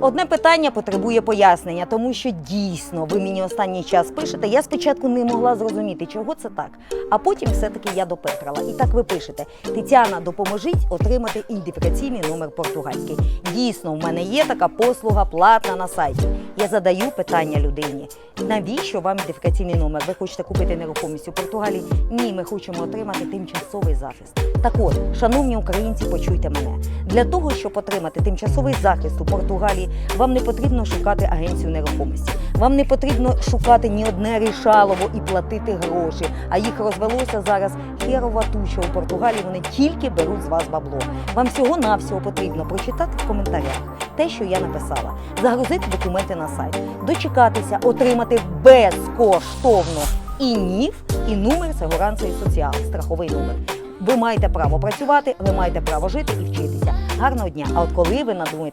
Одне питання потребує пояснення, тому що дійсно ви мені останній час пишете. Я спочатку не могла зрозуміти, чого це так. А потім все-таки я допетрила. І так ви пишете: Тетяна, допоможіть отримати ідентифікаційний номер португальський. Дійсно, в мене є така послуга платна на сайті. Я задаю питання людині. Навіщо вам ідентифікаційний номер? Ви хочете купити нерухомість у Португалії? Ні, ми хочемо отримати тимчасовий захист. Так от, шановні українці, почуйте мене. Для того, щоб отримати тимчасовий захист у Португалії, вам не потрібно шукати агенцію нерухомості. Вам не потрібно шукати ні одне рішалово і платити гроші. А їх розвелося зараз херова туча у Португалії. Вони тільки беруть з вас бабло. Вам всього навсього потрібно прочитати в коментарях те, що я написала, загрузити документи на сайт, дочекатися, отримати безкоштовно і НІФ, і номер Сегуранса і соціал, страховий номер. Ви маєте право працювати, ви маєте право жити і вчитися. Гарного дня! А от коли ви надумаєте